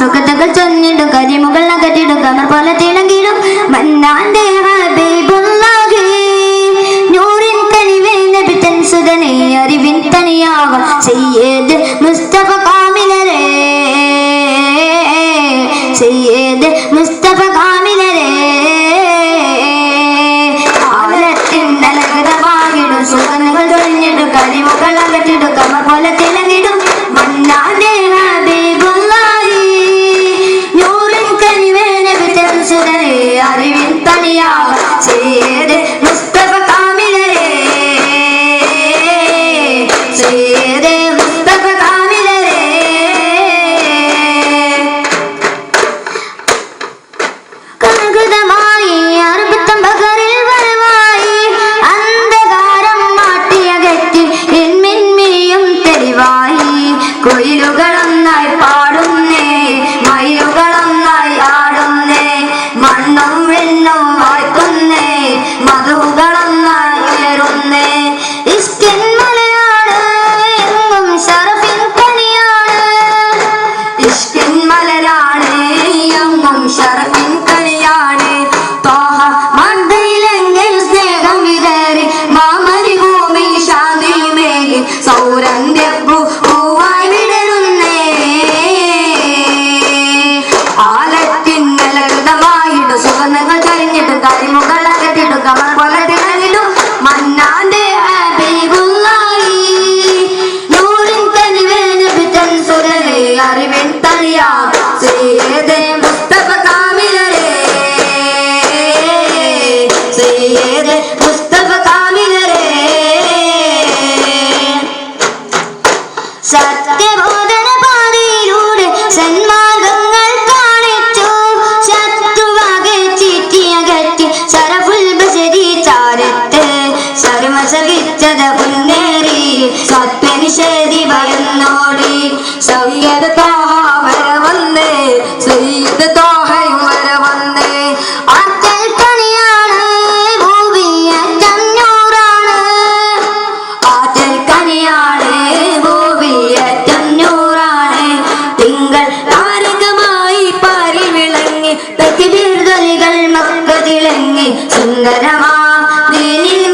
സുഖതകൾ ചൊന്നിടും കരിമുകൾ അകറ്റിടും കമർ പോലെ തിളങ്ങിടും. മന്നാന്റെ ഹബീബുല്ലാഹി നൂറിൻ നബി തൻ അറിവിൻ തനിയാവ സയ്യേദ് മുസ്തഫ കാമിലരേ അറിവിൻ തനിയാവ സയ്യേദ് മുസ്തഫ കാമിലരേ സയ്യേദ് മുസ്തഫ കാമിലരേ കനകതമായി അറുപത്തം പകരിൽ വരവായി. അന്ധകാരം മാട്ടിയകറ്റി എന്മിന്മിയും തെളിവായി. കൊയിലുകളൊന്നായി പാടുന്നേ. സൗരന്ധ്യ സന്മാർഗങ്ങൾ കാണിച്ചു. ശത്രുവാകെ ചീറ്റിയകറ്റി സരഫുൽ ബസരി സർവസഹിച്ചത പുന്ന തക്ബീർ ധ്വനികൾ മക്കത്തിലെങ്ങി സുന്ദരമാ